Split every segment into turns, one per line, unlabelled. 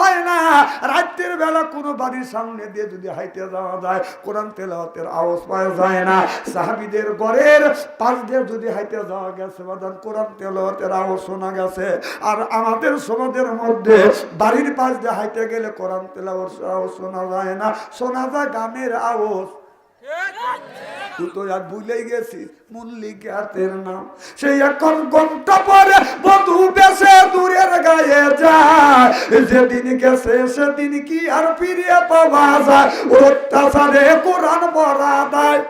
হয় না। রাত্রের বেলা কোনো বাড়ির সামনে দিয়ে যদি হাইতে যাওয়া যায়, কোরআন তেলাওয়াতের আওয়াজ পাওয়া যায় না। সাহাবিদের ঘরের পাশ দিয়ে যদি হাইতে যাওয়া গেছে বাদান কোরআন তেলাওয়াতের আওয়াজ শোনা গেছে। আর আমাদের সমাজের মধ্যে বাড়ির পাশ দিয়ে হাইতে গেলে কোরআন তেলাওয়াত আওয়াজ শোনা যায় না। শোনা যায় গানের আওয়াজ। তুই তো আর ভুলে গেছিস। মল্লিকাতের নাম। সেই এখন ঘণ্টা পরে বধু বেশে দূরের গায়ে যায়। যেদিন গেছে সেদিন কি আর ফিরিয়ে পাওয়া যায়? অত্যাচারে কোরআন পড়া দেয়।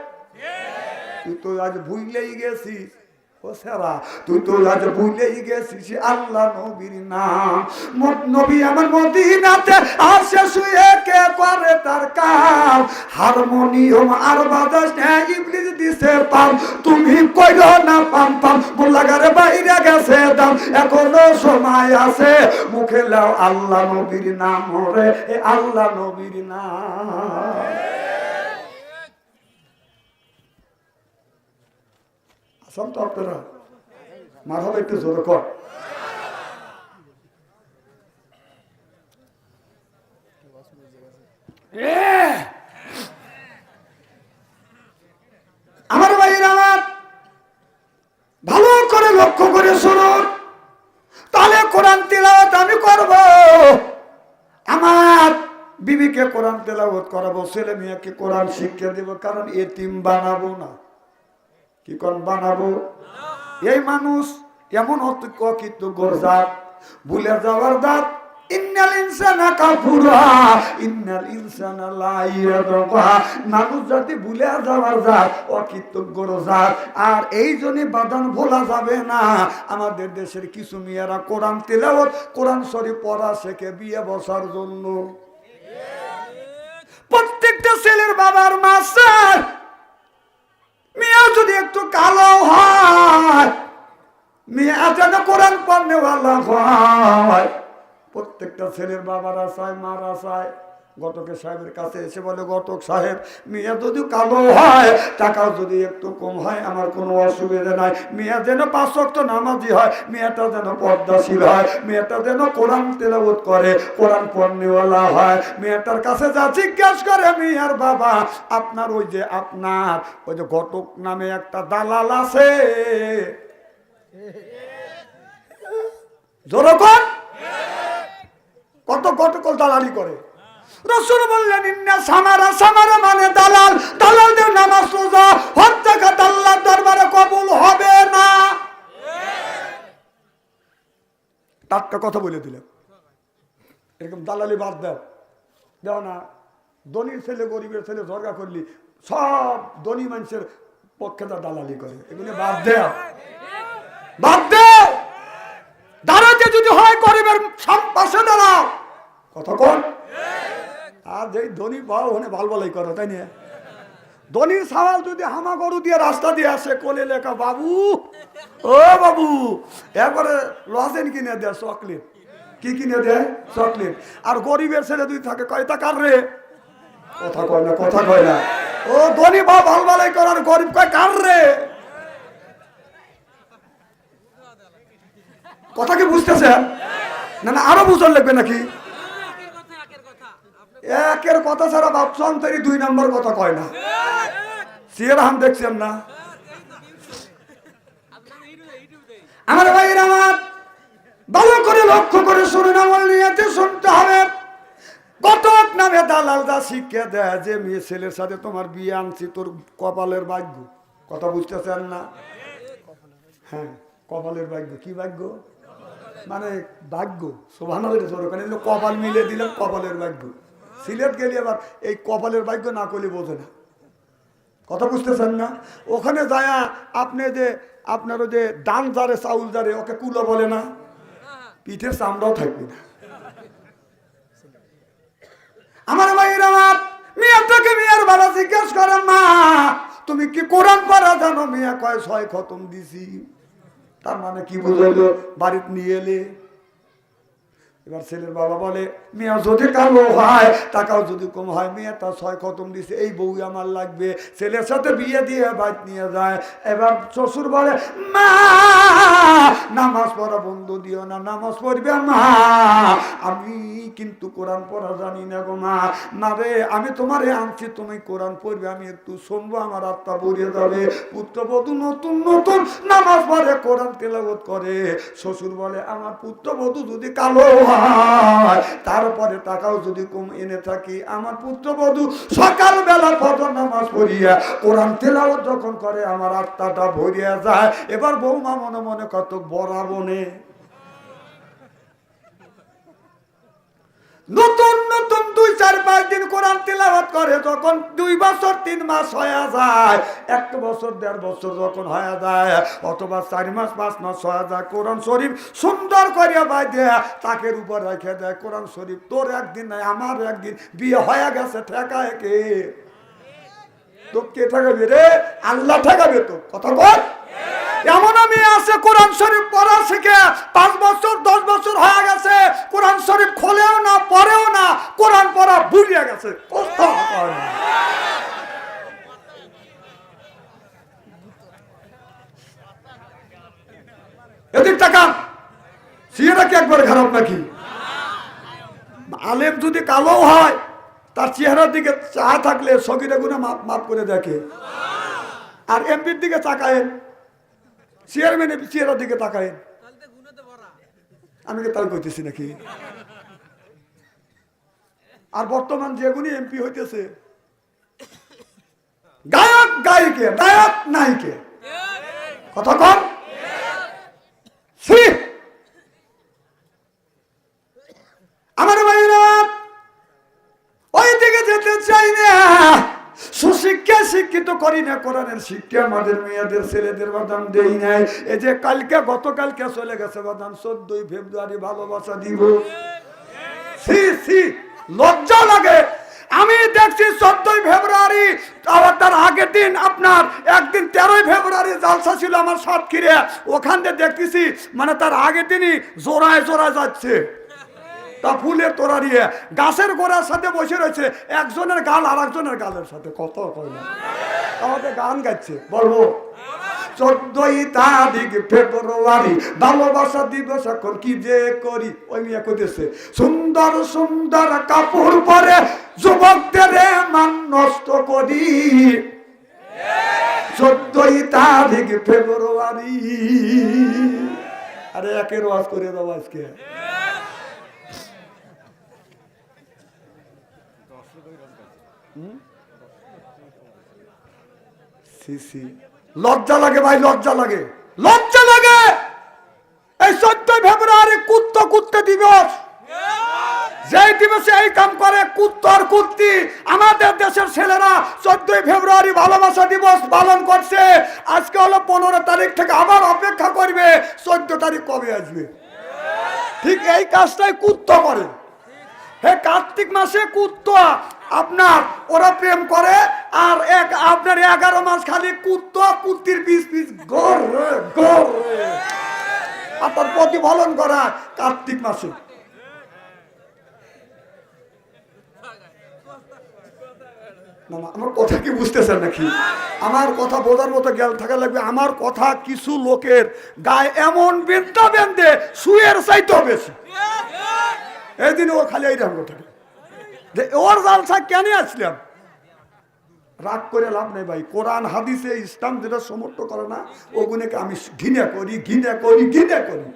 তুই তো আজ ভুলেই গেছিস। তুই তো আজ ভুলেই গেছিস আল্লাহ নবীর নাম। নবী আমার মদিনাতে আসে শুয়ে কে করে তার কাম। হারমোনিয়াম আর ইবলিস দিছে পাম। তুমি কইলো না পাম পাম মোল্লাগারে বাইরে গেছে দাম। এখনও সময় আছে, মুখে লাও আল্লাহ নবীর নাম রে, এ আল্লাহ নবীর নাম। তো আপনারা। হবে একটু কর। আমার ভাইয়ের আমার। ভালো করে লক্ষ্য করে শুনুন। তাহলে কোরআন তেলাওয়াত আমি করব। আমার বিবিকে কোরআন তেলাওয়াত করাবো, ছেলে মেয়েকে কোরআন শিক্ষা দেব, কারণ এতিম বানাবো না। কি কোন বানাবো? এই মানুষ এমন অকৃত গোরজাত, ভুলে যাওয়ার দাঁত। মানুষ জাতি ভুলে যাওয়ার জাত অকৃতজ্ঞর জাত আর এই জন্য বাদান ভোলা যাবে না। আমাদের দেশের কিছু মেয়েরা কোরআন তেলাওয়াত, কোরআন শরীফ পড়া শেখে বিয়ে বসার জন্য। প্রত্যেকটা ছেলের বাবার মাস্টার মেয়ে যদি একটু কালো হয় হয়। প্রত্যেকটা ছেলের বাবারা চায় মারা চায় গতকে সাহেবের কাছে এসে বলে গতক সাহেব, মেয়ে যদি কালো হয় টাকা যদি একটু কম হয়, আমার কোনো অসুবিধা নাই। মেয়ে যেন পাঁচ শক্ত নামাজি হয়, মেয়েটা যেন পর্দাশীল হয়, মেয়েটা যেন কোরআন তেলাওত করে, কোরআন পড়নেওয়ালা হয়। মেয়েটার কাছে যা জিজ্ঞাস করে, মেয়ের বাবা, আপনার ওই যে আপনার, ওই যে ঘটক নামে একটা দালাল আছে। জনগণ কত কত দালালি করে? রসুল বললেন, ইন্না সামারা সামারা মানে দালাল। দালালদের নামাজ রোজা। হজ জাকাত আল্লাহর দরবারে কবুল হবে না। টাটকা কথা বলে দিলাম এরকম দালালি বাদ দাও। দাও না। ধনীর ছেলে, গরিবের ছেলে ঝরগা করলি, সব ধনী মানুষের পক্ষে তার দালালি করে। এগুলো বাদ দেও। বাদ দেও। দাঁড়াতে যদি হয় গরিবের পাশে দাঁড়াও। কতক্ষণ আর যেই ধনী পাও ওখানে ভালো ভালাই করো, তাই না ধনীর সাওয়াল যদি হামা গরু দিয়ে রাস্তা দিয়ে আসে, কোলে লেখা, বাবু, ও বাবু, একবারে লজেন কিনে দেয় চকলেট। কি কিনে দেয় চকলেট। আর গরিবের ছেলে দুই থাকে কয়টা কার রে? কথা কয় না, কথা কয় না। ও ধনী বা ভালো ভালাই করার গরিব কয়, কার রে? কথা কি বুঝতেছেন না না, আরও বুঝন লাগবে নাকি? একের কথা ছাড়া ভাবছন তৈরি দুই নম্বর কথা কয় না। সিয়ার হাম দেখছেন না? আমার ভাইয়ের আমার, ভালো করে লক্ষ্য করে শুনে আমল নিয়েতে শুনতে হবে। কতক নামে দালাল দা শিক্ষা দেয় যে মেয়ে ছেলের সাথে তোমার বিয়ে আনছি, তোর কপালের ভাগ্য। কথা বুঝতেছেন না? হ্যাঁ কপালের ভাগ্য। কি ভাগ্য? মানে ভাগ্য। শোভানো কপাল মিলে দিলাম কপালের ভাগ্য। সিলেট গেলে আবার এই কপালের ভাগ্য না করলে বোঝে না। কথা বুঝতেছেন না? ওখানে যায়া আপনি যে আপনার যে দান জারে চাউল জারে ওকে কুলো বলে না? পিঠের চামড়াও থাকবে না। আমার ভাইয়ের আমার মেয়েটাকে মেয়ের বাবা জিজ্ঞেস করেন মা, তুমি কি কোরআন পড়া জানো? মেয়ে কয়, ছয় খতম দিছি। তার মানে কি বুঝাইলো? বাড়িতে নিয়ে এলে এবার ছেলের বাবা বলে মেয়া যদি কালো হয়, টাকাও যদি কম হয়, মেয়ে তার ছয় খতম দিছে, এই বউ আমার লাগবে। ছেলের সাথে বিয়ে দিয়ে বাইক নিয়ে যায়। এবার শ্বশুর বলে, মা, নামাজ পড়া বন্ধ দিও না, নামাজ পড়বে মা। আমি কিন্তু কোরআন পড়া জানি না গো মা। না রে, আমি তোমারে আনছি, তুমি কোরআন পড়বে, আমি একটু শুনব, আমার আত্মা পড়িয়ে যাবে। পুত্রবধূ নতুন নতুন নামাজ পড়ে, কোরআন তেলাবত করে। শ্বশুর বলে, আমার পুত্রবধূ যদি কালো তারপরে টাকাও যদি কম এনে থাকি, আমার পুত্রবধূ সকালবেলা ফজর নামাজ পড়িয়া কোরআন তেলাওয়াত যখন করে, আমার আত্মাটা ভরিয়া যায়। এবার বৌমা মনে মনে কত বড়া নতুন নতুন দুই, চার, পাঁচ দিন কোরআন তিলাবাত করে, যখন দুই বছর, তিন মাস হয়ে যায়, এক বছর, দেড় বছর যখন হয়ে যায়, অথবা চার মাস, পাঁচ মাস হয়ে যায়, কোরআন শরীফ সুন্দর করিয়া বাই দেয় তাকের উপর রেখে দেয়, কোরআন শরীফ তোর একদিন নাই, আমার একদিন, বিয়ে হয়ে গেছে ঠেকা একে তো কে ঠেকাবে রে? আল্লাহ ঠেকাবে তো, কথা বল। এমন আমি আছে, কোরআন শরীফ পড়া শিখে পাঁচ বছর, দশ বছর হয়ে গেছে, কোরআন শরীফ খোলেও না, পড়েও না, কোরআন পড়া ভুলিয়ে গেছে। এদিক টাকা সিয়েরা কি একবার খারাপ নাকি? আলেম যদি কালো হয়, তার চেহারার দিকে চা থাকলে সগিরা গুনে মাপ মাপ করে দেখে। আর এমপির দিকে তাকায়েন। চেয়ারম্যানের চেহারার দিকে তাকায় আমি তাই কইতেছি নাকি? আর বর্তমান যেগুনি এমপি হইতেছে গায়ক গায়িকে নায়ক। নায়িকে কথা কন। ছি! শিক্ষিত করি না কোরআনের শিক্ষা, আমাদের মেয়েদের, ছেলেদের বাদাম দেই নাই। এই যে কালকে, গতকালকে চলে গেছে বাদাম, চোদ্দই ফেব্রুয়ারি ভালোবাসা দিব। লজ্জা লাগে। আমি দেখছি চোদ্দই ফেব্রুয়ারি, আবার তার আগের দিন আপনার, একদিন তেরোই ফেব্রুয়ারি জালসা ছিল আমার সাতক্ষীরে। ওখান থেকে দেখতেছি মানে তার আগের দিনই জোড়ায় জোড়ায় যাচ্ছে। তা ফুলের তোরা দিয়ে গাছের গোড়ার সাথে বসে রয়েছে একজনের গাল আর একজনের গালের সাথে, কত আমাদের গান গাচ্ছে বলব। চোদ্দই তারিখ ফেব্রুয়ারি, ভালোবাসা দিবস এখন কি যে করি? ওই মেয়ে কইতেছে, সুন্দর সুন্দর কাপড় পরে যুবকদের মান নষ্ট করি। চোদ্দই তারিখ ফেব্রুয়ারি। আরে একের ওয়াজ করে দেবো আজকে। লজ্জা লাগে ভাই, লজ্জা লাগে। লজ্জা লাগে! এই চোদ্দই ফেব্রুয়ারি কুত্ত কুত্তে দিবস। যেই দিবসে এই কাম করে কুত্তর কুত্তি, আমাদের দেশের ছেলেরা চোদ্দই ফেব্রুয়ারি ভালোবাসা দিবস পালন করছে। আজকে হলো পনেরো তারিখ থেকে আবার অপেক্ষা করবে, চোদ্দ তারিখ কবে আসবে? ঠিক এই কাজটাই কুত্ত করে। হে কার্তিক মাসে কুত্তা, আপনার, ওরা প্রেম করে, আর এক, আপনার এগারো মাস খালি কুত্তা, কুত্তির পিস পিস গড়ে গড়ে আপনার প্রতিফলন করা কার্তিক মাসে। আমার কথা কি বুঝতেছেন নাকি? আমার কথা বোঝার মতো জ্ঞান থাকা লাগবে। আমার কথা কিছু লোকের গায়ে এমন বেন্দা বেন্দে শুয়ের চাইতেও বেশি। এই দিন ও খালি এইরকম থাকে যে ওর জালসা কেন আসলাম? রাগ করে লাভ নেই ভাই। কোরআন, হাদিসে ইসলাম যেটা সমর্থ করে না, ওগুলোকে আমি ঘিনে করি ঘিনে করি ঘিনে করি।